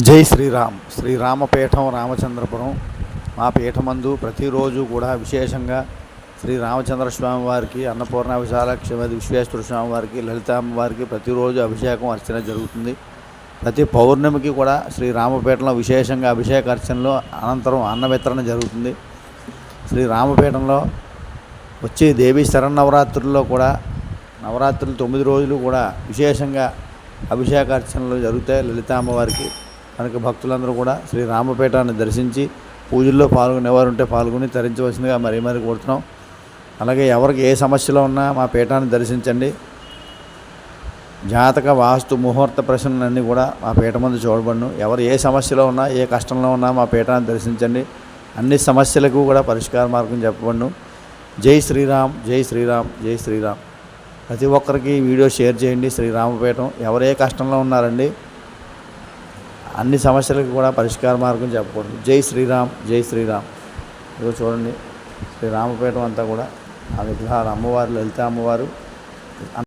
జై శ్రీరామ్. శ్రీరామపీఠం రామచంద్రపురం. మా పీఠమందు ప్రతిరోజు కూడా విశేషంగా శ్రీ రామచంద్ర స్వామి వారికి అన్నపూర్ణ విశాలక్ష విశ్వేశ్వర స్వామి వారికి లలితామ్మ ప్రతిరోజు అభిషేకం అర్చన జరుగుతుంది. ప్రతి పౌర్ణమికి కూడా శ్రీ రామపీఠంలో విశేషంగా అభిషేక అర్చనలో అనంతరం అన్న వితరణ జరుగుతుంది. శ్రీ రామపీఠంలో వచ్చే దేవి శరన్నవరాత్రుల్లో కూడా నవరాత్రులు తొమ్మిది రోజులు కూడా విశేషంగా అభిషేకార్చనలు జరుగుతాయి లలితామ్మ వారికి. కనుక భక్తులందరూ కూడా శ్రీ రామపేటాన్ని దర్శించి పూజల్లో పాల్గొనేవారు ఉంటే పాల్గొని తరించవలసిందిగా మరీ మరి కోరుతున్నాం. అలాగే ఎవరికి ఏ సమస్యలో ఉన్నా మా పీఠాన్ని దర్శించండి. జాతక వాస్తు ముహూర్త ప్రశ్నలన్నీ కూడా మా పీఠ ముందు చూడబడును. ఎవరు ఏ సమస్యలో ఉన్నా ఏ కష్టంలో ఉన్నా మా పీఠాన్ని దర్శించండి. అన్ని సమస్యలకు కూడా పరిష్కార మార్గం చెప్పబడును. జై శ్రీరామ్ జై శ్రీరామ్ జై శ్రీరామ్. ప్రతి ఒక్కరికి వీడియో షేర్ చేయండి. శ్రీరామపీఠం ఎవరు ఏ కష్టంలో ఉన్నారండి అన్ని సమస్యలకు కూడా పరిష్కార మార్గం చెప్పకూడదు. జై శ్రీరామ్ జై శ్రీరామ్. ఇదిగో చూడండి శ్రీరామపేట అంతా కూడా ఆ విగ్రహాలు అమ్మవారు లలిత అమ్మవారు.